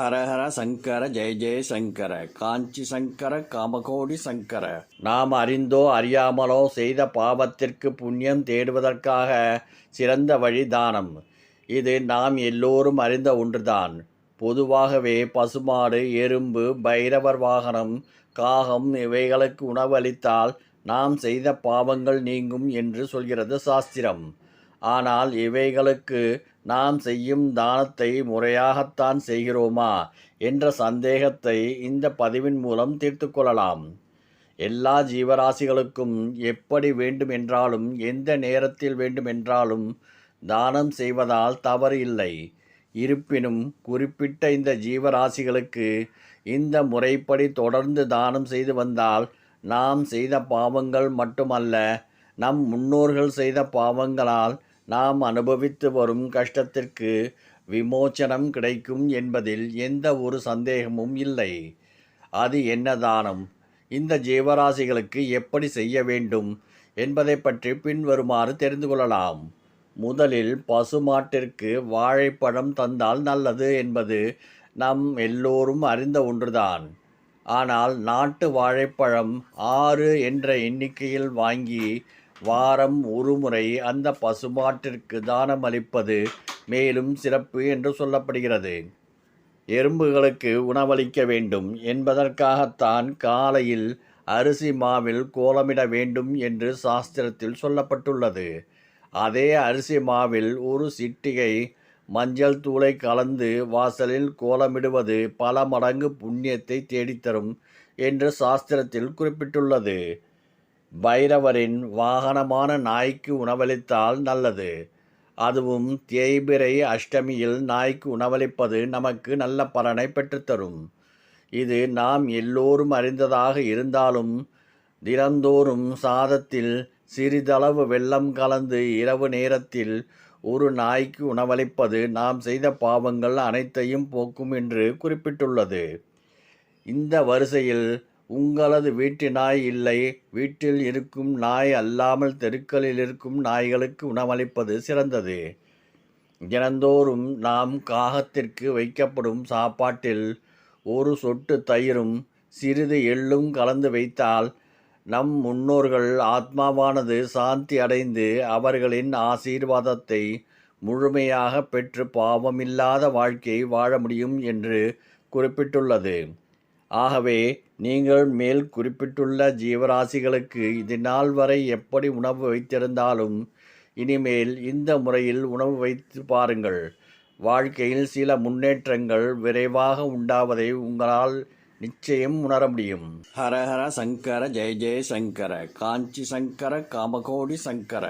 ஹரஹர சங்கர ஜெய ஜெய சங்கர காஞ்சி சங்கர காமகோடி சங்கர. நாம் அறிந்தோ அறியாமலோ செய்த பாவத்திற்கு புண்ணியம் தேடுவதற்காக சிறந்த வழி தானம். இது நாம் எல்லோரும் அறிந்த ஒன்றுதான். பொதுவாகவே பசுமாடு எறும்பு பைரவர் வாகனம் காகம் இவைகளுக்கு உணவளித்தால் நாம் செய்த பாவங்கள் நீங்கும் என்று சொல்கிறது சாஸ்திரம். ஆனால் இவைகளுக்கு நாம் செய்யும் தானத்தை முறையாகத்தான் செய்கிறோமா என்ற சந்தேகத்தை இந்த பதிவின் மூலம் தீர்த்து கொள்ளலாம். எல்லா ஜீவராசிகளுக்கும் எப்படி வேண்டுமென்றாலும் எந்த நேரத்தில் வேண்டுமென்றாலும் தானம் செய்வதால் தவறு இல்லை. இருப்பினும் குறிப்பிட்ட இந்த ஜீவராசிகளுக்கு இந்த முறைப்படி தொடர்ந்து தானம் செய்து வந்தால் நாம் செய்த பாவங்கள் மட்டுமல்ல நம் முன்னோர்கள் செய்த பாவங்களால் நாம் அனுபவித்து வரும் கஷ்டத்திற்கு விமோச்சனம் கிடைக்கும் என்பதில் எந்த ஒரு சந்தேகமும் இல்லை. அது என்ன தானம் இந்த ஜீவராசிகளுக்கு எப்படி செய்ய வேண்டும் என்பதை பற்றி பின்வருமாறு தெரிந்து கொள்ளலாம். முதலில் பசுமாட்டிற்கு வாழைப்பழம் தந்தால் நல்லது என்பது நம் எல்லோரும் அறிந்த ஒன்றுதான். ஆனால் நாட்டு வாழைப்பழம் ஆறு என்ற எண்ணிக்கையில் வாங்கி வாரம் ஒரு முறை அந்த பசுமாட்டிற்கு தானம் அளிப்பது மேலும் சிறப்பு என்று சொல்லப்படுகிறது. எறும்புகளுக்கு உணவளிக்க வேண்டும் என்பதற்காகத்தான் காலையில் அரிசி மாவில் கோலமிட வேண்டும் என்று சாஸ்திரத்தில் சொல்லப்பட்டுள்ளது. அதே அரிசி மாவில் ஒரு சிட்டிகை மஞ்சள் தூளை கலந்து வாசலில் கோலமிடுவது பல மடங்கு புண்ணியத்தை தேடித்தரும் என்று சாஸ்திரத்தில் குறிப்பிட்டுள்ளது. பைரவரின் வாகனமான நாய்க்கு உணவளித்தால் நல்லது. அதுவும் தேய்பிரை அஷ்டமியில் நாய்க்கு உணவளிப்பது நமக்கு நல்ல பலனை பெற்றுத்தரும். இது நாம் எல்லோரும் அறிந்ததாக இருந்தாலும் தினந்தோறும் சாதத்தில் சிறிதளவு வெள்ளம் கலந்து இரவு நேரத்தில் ஒரு நாய்க்கு உணவளிப்பது நாம் செய்த பாவங்கள் அனைத்தையும் போக்கும் என்று குறிப்பிட்டுள்ளது. இந்த வரிசையில் உங்களது வீட்டு நாய் இல்லை. வீட்டில் இருக்கும் நாய் அல்லாமல் தெருக்களில் இருக்கும் நாய்களுக்கு உணவளிப்பது சிறந்தது. தினந்தோறும் நாம் காகத்திற்கு வைக்கப்படும் சாப்பாட்டில் ஒரு சொட்டு தயிரும் சிறிது எள்ளும் கலந்து வைத்தால் நம் முன்னோர்கள் ஆத்மாவானது சாந்தி அடைந்து அவர்களின் ஆசீர்வாதத்தை முழுமையாக பெற்று பாவமில்லாத வாழ்க்கையை வாழ முடியும் என்று குறிப்பிட்டுள்ளது. ஆகவே நீங்கள் மேல் குறிப்பிட்டுள்ள ஜீவராசிகளுக்கு இது நாள் வரை எப்படி உணவு வைத்திருந்தாலும் இனிமேல் இந்த முறையில் உணவு வைத்து பாருங்கள். வாழ்க்கையில் சில முன்னேற்றங்கள் விரைவாக உண்டாவதை உங்களால் நிச்சயம் உணர முடியும். ஹரஹர சங்கர ஜெய ஜெய சங்கர காஞ்சி சங்கர காமகோடி சங்கர.